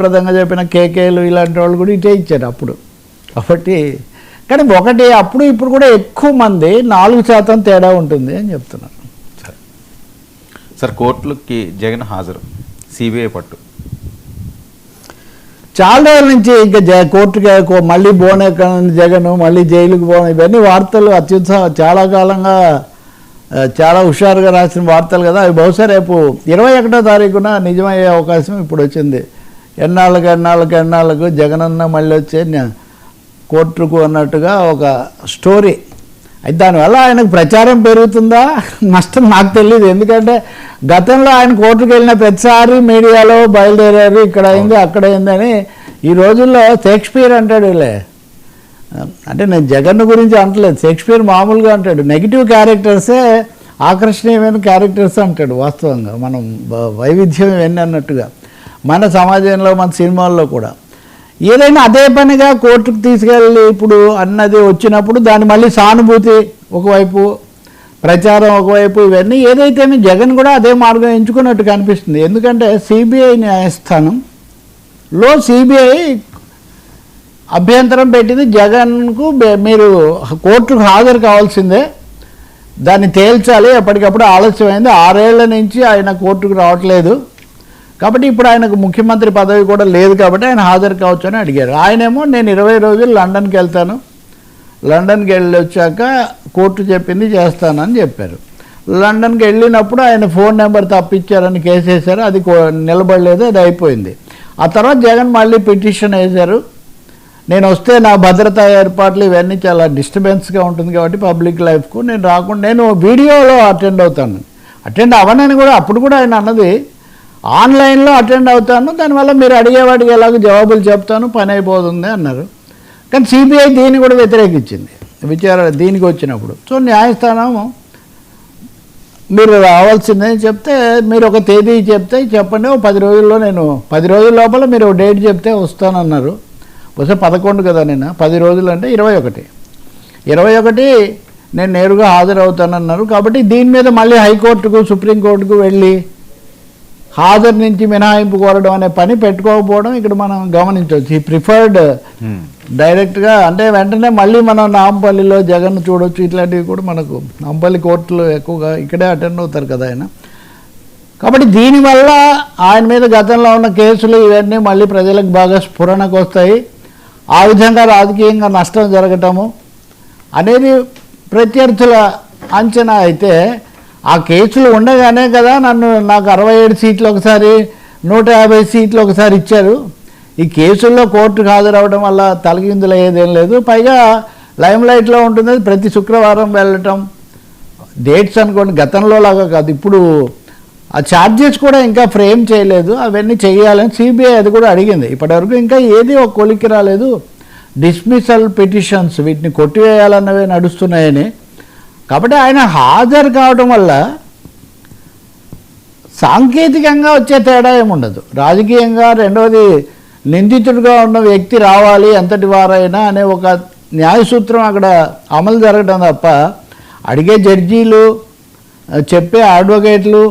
ప్రదంగా చెప్పిన కేకేలు ఇలాంటి వాళ్ళు కూడా ఇటే ఇచ్చారు అప్పుడు. కాబట్టి కానీ ఒకటి అప్పుడు ఇప్పుడు కూడా ఎక్కువ మంది నాలుగు శాతం తేడా ఉంటుంది అని చెప్తున్నారు. సార్. కోర్టులకి జగన్ హాజరు. సిబిఐ పట్టు. చాలా రోజుల నుంచి ఇంకా జ కోర్టుకి మళ్ళీ బోనే జగన్ మళ్ళీ జైలుకి పోవడం ఇవన్నీ వార్తలు అత్యుత్సాహ చాలా కాలంగా చాలా హుషారుగా రాసిన వార్తలు కదా. అవి బహుశా రేపు ఇరవై ఒకటో తారీఖున నిజమయ్యే అవకాశం ఇప్పుడు వచ్చింది. ఎన్నాళ్ళకి ఎన్నాళ్ళకి ఎన్నాళ్ళకు జగనన్న మళ్ళీ వచ్చే కోర్టుకు అన్నట్టుగా ఒక స్టోరీ. అయితే దానివల్ల ఆయనకు ప్రచారం పెరుగుతుందా? నష్టం నాకు తెలియదు ఎందుకంటే గతంలో ఆయన కోర్టుకు వెళ్ళిన ప్రతిసారి మీడియాలో బయలుదేరారు ఇక్కడ అయింది అక్కడ అయిందని ఈ రోజుల్లో షేక్స్పియర్ అంటాడు వీళ్ళే అంటే నేను జగన్ గురించి అంటలేదు. షేక్స్పియర్ మామూలుగా అంటాడు. నెగిటివ్ క్యారెక్టర్సే ఆకర్షణీయమైన క్యారెక్టర్స్ అంటాడు వాస్తవంగా. మనం వైవిధ్యం ఇవన్నీ అన్నట్టుగా. మన సమాజంలో మన సినిమాల్లో కూడా. ఏదైనా అదే పనిగా కోర్టుకు తీసుకెళ్ళి ఇప్పుడు అన్నది వచ్చినప్పుడు దాన్ని మళ్ళీ సానుభూతి ఒకవైపు ప్రచారం ఒకవైపు ఇవన్నీ ఏదైతే జగన్ కూడా అదే మార్గం ఎంచుకున్నట్టు కనిపిస్తుంది. ఎందుకంటే సిబిఐ న్యాయస్థానంలో సిబిఐ అభ్యంతరం పెట్టింది జగన్కు మీరు కోర్టుకు హాజరు కావాల్సిందే. దాన్ని తేల్చాలి. ఎప్పటికప్పుడు ఆలస్యమైంది. ఆరేళ్ళ నుంచి ఆయన కోర్టుకు రావట్లేదు. కాబట్టి ఇప్పుడు ఆయనకు ముఖ్యమంత్రి పదవి కూడా లేదు కాబట్టి ఆయన హాజరు కావచ్చు అని అడిగారు. ఆయనేమో నేను ఇరవై రోజులు లండన్కి వెళ్తాను. లండన్కి వెళ్ళి వచ్చాక కోర్టు చెప్పింది చేస్తానని చెప్పారు. లండన్కి వెళ్ళినప్పుడు ఆయన ఫోన్ నెంబర్ తప్పించారని కేసు వేశారు. అది కో- నిలబడలేదు అది అయిపోయింది. ఆ తర్వాత జగన్ మళ్ళీ పిటిషన్ వేశారు. నేను వస్తే నా భద్రతా ఏర్పాట్లు ఇవన్నీ చాలా డిస్టర్బెన్స్గా ఉంటుంది కాబట్టి పబ్లిక్ లైఫ్కు. నేను రాకుండా నేను వీడియోలో అటెండ్ అవుతాను. అటెండ్ అవ్వనని కూడా అప్పుడు కూడా ఆయన అన్నది ఆన్లైన్లో అటెండ్ అవుతాను దానివల్ల మీరు అడిగేవాడికి ఎలాగో జవాబులు చెప్తాను పని అయిపోతుంది అన్నారు. కానీ సిబిఐ దీన్ని కూడా వ్యతిరేకించింది. విచారణ దీనికి వచ్చినప్పుడు. సో న్యాయస్థానం మీరు రావాల్సిందని చెప్తే మీరు ఒక తేదీ చెప్తే చెప్పండి ఓ పది రోజుల్లో నేను పది రోజుల లోపల మీరు ఒక డేట్ చెప్తే వస్తానన్నారు. బహుశా పదకొండు కదా నేను పది రోజులు అంటే ఇరవై ఒకటి. ఇరవై ఒకటి నేను నేరుగా హాజరవుతానన్నారు. కాబట్టి దీని మీద మళ్ళీ హైకోర్టుకు సుప్రీంకోర్టుకు వెళ్ళి హాజరు నుంచి మినహాయింపు కోరడం అనే పని పెట్టుకోకపోవడం ఇక్కడ మనం గమనించవచ్చు. ఈ ప్రిఫర్డ్ డైరెక్ట్గా అంటే వెంటనే మళ్ళీ మనం నాంపల్లిలో జగన్ చూడొచ్చు ఇట్లాంటివి కూడా మనకు నాంపల్లి కోర్టులో ఎక్కువగా ఇక్కడే అటెండ్ అవుతారు కదా ఆయన. కాబట్టి దీనివల్ల ఆయన మీద గతంలో ఉన్న కేసులు ఇవన్నీ మళ్ళీ ప్రజలకు బాగా స్ఫురణకు వస్తాయి. ఆ విధంగా రాజకీయంగా నష్టం జరగటము అనేది ప్రత్యర్థుల అంచనా అయితే ఆ కేసులు ఉండగానే కదా నన్ను నాకు అరవై ఏడు సీట్లు ఒకసారి నూట యాభై సీట్లు ఒకసారి ఇచ్చారు. ఈ కేసుల్లో కోర్టుకు హాజరవడం వల్ల తలకిందులు అయ్యేదేం లేదు. పైగా లైమ్ లైట్లో ఉంటుంది. ప్రతి శుక్రవారం వెళ్ళటం డేట్స్ అనుకోండి గతంలో లాగా కాదు. ఇప్పుడు ఆ ఛార్జెస్ కూడా ఇంకా ఫ్రేమ్ చేయలేదు. అవన్నీ చేయాలని సిబిఐ అది కూడా అడిగింది. ఇప్పటివరకు ఇంకా ఏది ఒక కొలిక్కి రాలేదు. డిస్మిసల్ పిటిషన్స్ వీటిని కొట్టివేయాలన్నవే నడుస్తున్నాయని కాబట్టి ఆయన హాజరు కావడం వల్ల సాంకేతికంగా వచ్చే తేడా ఏముండదు. రాజకీయంగా రెండవది నిందితుడిగా ఉన్న వ్యక్తి రావాలి ఎంతటి వారైనా అనే ఒక న్యాయసూత్రం అక్కడ అమలు జరగడం తప్ప అడిగే జడ్జీలు చెప్పే అడ్వకేట్లు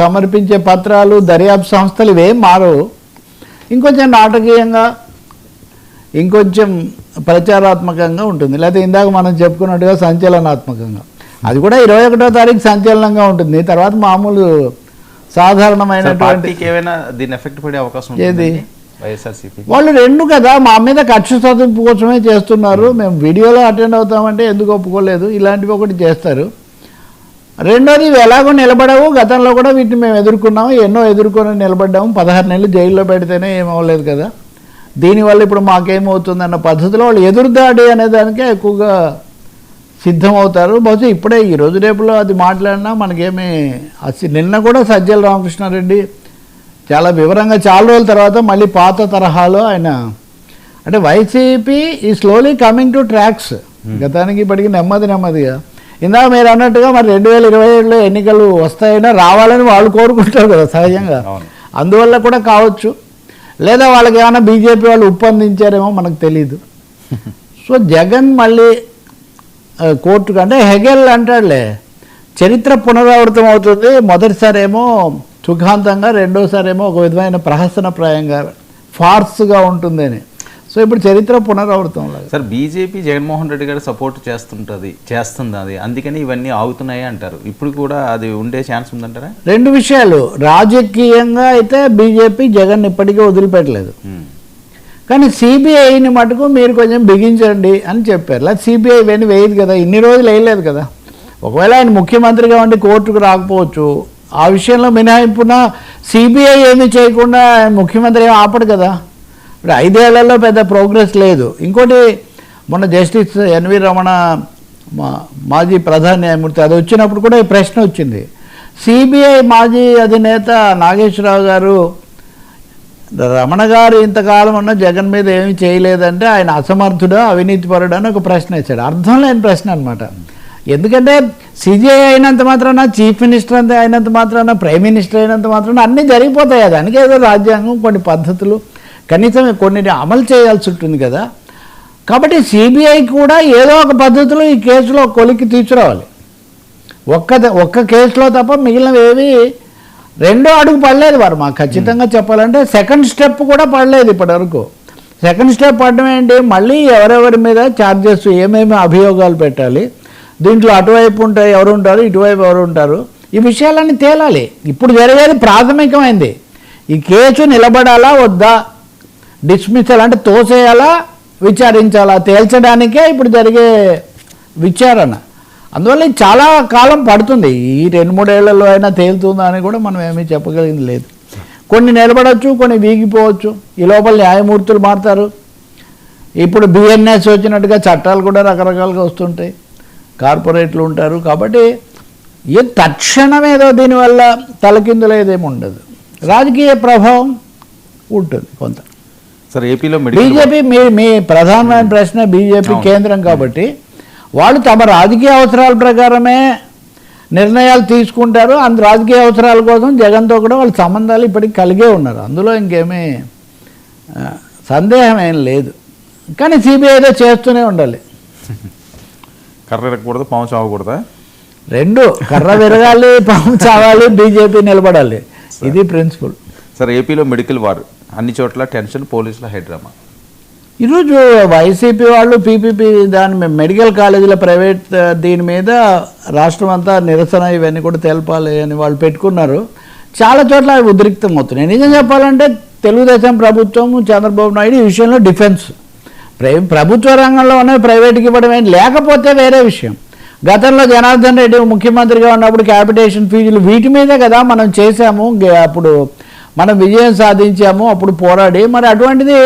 సమర్పించే పత్రాలు దర్యాప్తు సంస్థలు ఇవేం మారవు. ఇంకొంచెం నాటకీయంగా ఇంకొంచెం ప్రచారాత్మకంగా ఉంటుంది. లేకపోతే ఇందాక మనం చెప్పుకున్నట్టుగా సంచలనాత్మకంగా. అది కూడా ఇరవై ఒకటో తారీఖు సంచలనంగా ఉంటుంది. తర్వాత మామూలు సాధారణమైనటువంటి ఏమైనా దీని ఎఫెక్ట్ పడే అవకాశం ఏది? వాళ్ళు రెండు కదా మా మీద కక్ష సాధింపు కోసమే చేస్తున్నారు. మేము వీడియోలో అటెండ్ అవుతామంటే ఎందుకు ఒప్పుకోలేదు? ఇలాంటివి ఒకటి చేస్తారు. రెండోది ఇవి ఎలాగో నిలబడవు. గతంలో కూడా వీటిని మేము ఎదుర్కొన్నాము. ఎన్నో ఎదుర్కొని నిలబడ్డాము. పదహారు నెలలు జైల్లో పెడితేనే ఏమవ్వలేదు కదా. దీనివల్ల ఇప్పుడు మాకేమవుతుందన్న పద్ధతిలో వాళ్ళు ఎదురుదాడి అనే దానికే ఎక్కువగా సిద్ధమవుతారు. బహుశా ఇప్పుడే ఈ రోజు రేపులో అది మాట్లాడినా మనకేమీ నిన్న కూడా సజ్జల రామకృష్ణారెడ్డి చాలా వివరంగా చాలా రోజుల తర్వాత మళ్ళీ పాత తరహాలో ఆయన అంటే వైసీపీ ఈ స్లోలీ కమింగ్ టు ట్రాక్స్ గతానికి ఇప్పటికి నెమ్మది నెమ్మదిగా. ఇందాక మీరు అన్నట్టుగా మరి రెండు వేల ఇరవై ఏడులో ఎన్నికలు వస్తాయైనా రావాలని వాళ్ళు కోరుకుంటారు కదా సహజంగా. అవును. అందువల్ల కూడా కావచ్చు. లేదా వాళ్ళకి ఏమైనా బీజేపీ వాళ్ళు ఉప్పందించారేమో మనకు తెలియదు సో జగన్ మళ్ళీ కోర్టుకు అంటే హెగెల్ అంటాడులే. చరిత్ర పునరావృతం అవుతుంది. మొదటిసారి ఏమో సుఖాంతంగా రెండోసారి ఏమో ఒక విధమైన ప్రహసనప్రాయంగా ఫార్స్గా ఉంటుందని. సో ఇప్పుడు చరిత్ర పునరావృతం లేదు సార్ బీజేపీ జగన్మోహన్ రెడ్డి గారు సపోర్ట్ చేస్తుంటది చేస్తుంది అది అందుకని ఇవన్నీ ఆగుతున్నాయి అంటారు. ఇప్పుడు కూడా అది ఉండే ఛాన్స్ ఉందంటారా? రెండు విషయాలు. రాజకీయంగా అయితే బీజేపీ జగన్ ఇప్పటికీ వదిలిపెట్టలేదు. కానీ సిబిఐని మటుకు మీరు కొంచెం బిగించండి అని చెప్పారు. లేదా సిబిఐ ఇవన్నీ వేయదు కదా ఇన్ని రోజులు వేయలేదు కదా. ఒకవేళ ఆయన ముఖ్యమంత్రిగా ఉండి కోర్టుకు రాకపోవచ్చు. ఆ విషయంలో మినహాయింపున సిబిఐ ఏమీ చేయకుండా ఆయన ముఖ్యమంత్రి ఏం ఆపడు కదా. ఇప్పుడు ఐదేళ్ళలో పెద్ద ప్రోగ్రెస్ లేదు. ఇంకోటి మొన్న జస్టిస్ ఎన్వి రమణ మా మాజీ ప్రధాన న్యాయమూర్తి అది వచ్చినప్పుడు కూడా ఈ ప్రశ్న వచ్చింది. సిబిఐ మాజీ అధినేత నాగేశ్వరరావు గారు రమణ గారు ఇంతకాలం ఉన్న జగన్ మీద ఏమి చేయలేదంటే ఆయన అసమర్థుడు అవినీతిపరుడు అని ఒక ప్రశ్న ఇచ్చాడు అర్థం లేని ప్రశ్న అనమాట ఎందుకంటే సిజే అయినంత మాత్రాన చీఫ్ మినిస్టర్ అంతే అయినంత మాత్రాన ప్రైమ్ మినిస్టర్ అయినంత మాత్రాన అన్నీ జరిగిపోతాయి. దానికి ఏదో రాజ్యాంగం కొన్ని పద్ధతులు కనీసం కొన్ని అమలు చేయాల్సి ఉంటుంది కదా. కాబట్టి సిబిఐ కూడా ఏదో ఒక పద్ధతిలో ఈ కేసులో కొలికి తీసుకురావాలి. ఒక్క ఒక్క కేసులో తప్ప మిగిలినవి ఏవి రెండో అడుగు పడలేదు వారు. మాకు ఖచ్చితంగా చెప్పాలంటే సెకండ్ స్టెప్ కూడా పడలేదు ఇప్పటివరకు సెకండ్ స్టెప్ పడడం ఏంటి? మళ్ళీ ఎవరెవరి మీద ఛార్జెస్ ఏమేమి అభియోగాలు పెట్టాలి? దీంట్లో అటువైపు ఉంటాయి ఎవరు ఉంటారు ఇటువైపు ఎవరు ఉంటారు? ఈ విషయాలన్నీ తేలాలి. ఇప్పుడు జరిగేది ప్రాథమికమైంది. ఈ కేసు నిలబడాలా వద్దా? డిస్మిసల్ అంటే తోసేయాలా విచారించాలా? తేల్చడానికే ఇప్పుడు జరిగే విచారణ. అందువల్ల చాలా కాలం పడుతుంది. ఈ రెండు మూడేళ్ళలో అయినా తేలుతుందా అని కూడా మనం ఏమీ చెప్పగలిగింది లేదు. కొన్ని నిలబడవచ్చు కొన్ని వీగిపోవచ్చు. ఈ లోపల న్యాయమూర్తులు మారుతారు. ఇప్పుడు బిఎన్ఎస్ వచ్చినట్టుగా చట్టాలు కూడా రకరకాలుగా వస్తుంటాయి. కార్పొరేట్లు ఉంటారు. కాబట్టి ఏ తక్షణం ఏదో దీనివల్ల తలకిందులేదేమి ఉండదు. రాజకీయ ప్రభావం ఉంటుంది కొంత. సార్ ఏపీలో బీజేపీ మీ మీ ప్రధానమైన ప్రశ్న బీజేపీ. కేంద్రం కాబట్టి వాళ్ళు తమ రాజకీయ అవసరాల ప్రకారమే నిర్ణయాలు తీసుకుంటారు. అందు రాజకీయ అవసరాల కోసం జగన్తో కూడా వాళ్ళ సంబంధాలు ఇప్పటికి కలిగే ఉన్నారు. అందులో ఇంకేమీ సందేహం ఏం లేదు. కానీ సిబిఐతో చేస్తూనే ఉండాలి. కర్ర ఇరగకూడదు పాము చావకూడదా? రెండు కర్ర విరగాలి పాము చావాలి బీజేపీ నిలబడాలి. ఇది ప్రిన్సిపల్ సార్ ఏపీలో మెడికల్ వార్. అన్ని చోట్ల టెన్షన్ పోలీసుల హైడ్రామా ఈరోజు వైసీపీ వాళ్ళు పీపీపీ దాని మీద మెడికల్ కాలేజీల ప్రైవేట్ దీని మీద రాష్ట్రం అంతా నిరసన ఇవన్నీ కూడా తెలపాలి అని వాళ్ళు పెట్టుకున్నారు. చాలా చోట్ల అవి ఉద్రిక్తం అవుతున్నాయి. నిజం చెప్పాలంటే తెలుగుదేశం ప్రభుత్వం చంద్రబాబు నాయుడు ఈ విషయంలో డిఫెన్స్. ప్ర ప్రభుత్వ రంగంలోనే ప్రైవేట్కి ఇవ్వడం ఏం లేకపోతే వేరే విషయం. గతంలో జనార్దన్ రెడ్డి ముఖ్యమంత్రిగా ఉన్నప్పుడు క్యాపిటేషన్ ఫీజులు వీటి మీదే కదా మనం చేశాము. అప్పుడు మనం విజయం సాధించాము అప్పుడు పోరాడి మరి అటువంటిది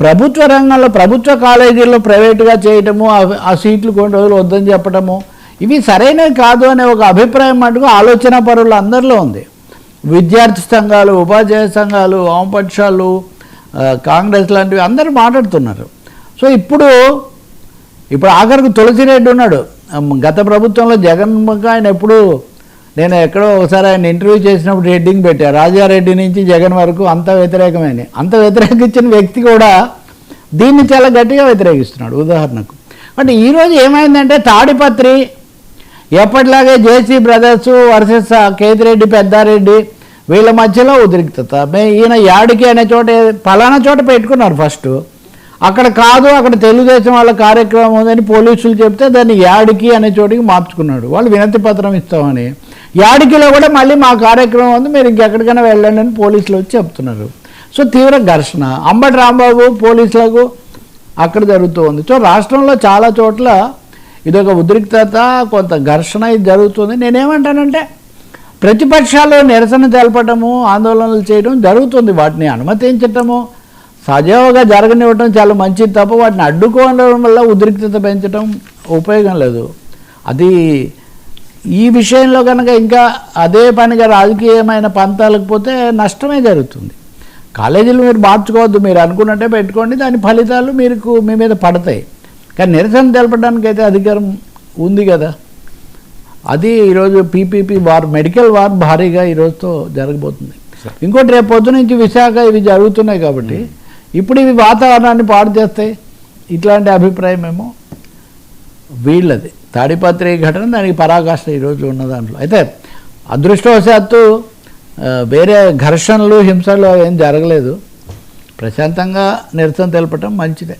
ప్రభుత్వ రంగంలో ప్రభుత్వ కాలేజీల్లో ప్రైవేటుగా చేయటము ఆ- ఆ సీట్లు కొన్ని రోజులు వద్దని చెప్పటము ఇవి సరైనవి కాదు అనే ఒక అభిప్రాయం మటుకు ఆలోచన పరులు అందరిలో ఉంది. విద్యార్థి సంఘాలు ఉపాధ్యాయ సంఘాలు వామపక్షాలు కాంగ్రెస్ లాంటివి అందరూ మాట్లాడుతున్నారు. సో ఇప్పుడు ఇప్పుడు ఆఖరికి తులసిరెడ్డి ఉన్నాడు. గత ప్రభుత్వంలో జగన్ ఆయన ఎప్పుడు నేను ఎక్కడో ఒకసారి ఆయన ఇంటర్వ్యూ చేసినప్పుడు హెడ్డింగ్ పెట్టా. రాజారెడ్డి నుంచి జగన్ వరకు అంత వ్యతిరేకమైన అంత వ్యతిరేకించిన వ్యక్తి కూడా దీన్ని చాలా గట్టిగా వ్యతిరేకిస్తున్నాడు ఉదాహరణకు. అంటే ఈరోజు ఏమైందంటే తాడిపత్రి ఎప్పటిలాగే JC brothers versus Kethireddy Peddareddy వీళ్ళ మధ్యలో ఉద్రిక్తత. మే ఈయన యాడికి అనే చోట ఫలానా చోట పెట్టుకున్నారు ఫస్ట్ అక్కడ కాదు అక్కడ తెలుగుదేశం వాళ్ళ కార్యక్రమం ఉందని పోలీసులు చెప్తే దాన్ని యాడికి అనే చోటికి మార్చుకున్నాడు. వాళ్ళు వినతి పత్రం ఇస్తామని యాడికిలో కూడా మళ్ళీ మా కార్యక్రమం ఉంది మీరు ఇంకెక్కడికైనా వెళ్ళండి అని పోలీసులు వచ్చి చెప్తున్నారు. సో తీవ్ర ఘర్షణ. అంబటి రాంబాబు పోలీసులకు అక్కడ జరుగుతూ ఉంది. సో రాష్ట్రంలో చాలా చోట్ల ఇదొక ఉద్రిక్తత కొంత ఘర్షణ ఇది జరుగుతుంది. నేనేమంటానంటే ప్రతిపక్షాలు నిరసన తెలపటము ఆందోళనలు చేయడం జరుగుతుంది. వాటిని అనుమతించటము సజావుగా జరగనివ్వటం చాలా మంచిది తప్ప వాటిని అడ్డుకోవడం వల్ల ఉద్రిక్తత పెంచడం ఉపయోగం లేదు. అది ఈ విషయంలో కనుక ఇంకా అదే పనిగా రాజకీయమైన పంతాలకు పోతే నష్టమే జరుగుతుంది. కాలేజీలు మీరు మార్చుకోవద్దు మీరు అనుకున్నట్టే పెట్టుకోండి దాని ఫలితాలు మీకు మీ మీద పడతాయి. కానీ నిరసన తెలపడానికి అయితే అధికారం ఉంది కదా. అది ఈరోజు పీపీపీ వార్ మెడికల్ వార్ భారీగా ఈరోజుతో జరగబోతుంది. ఇంకోటి రేపు పొద్దు నుంచి విశాఖ ఇవి జరుగుతున్నాయి కాబట్టి ఇప్పుడు ఇవి వాతావరణాన్ని పాడు చేస్తాయి. ఇట్లాంటి అభిప్రాయం ఏమో వీళ్ళది. తాడిపత్రి ఘటన దానికి పరాకాష్ట ఈరోజు ఉన్న దాంట్లో. అయితే అదృష్టవశాత్తు వేరే ఘర్షణలు హింసలు ఏం జరగలేదు. ప్రశాంతంగా నిరసన తెలపటం మంచిదే.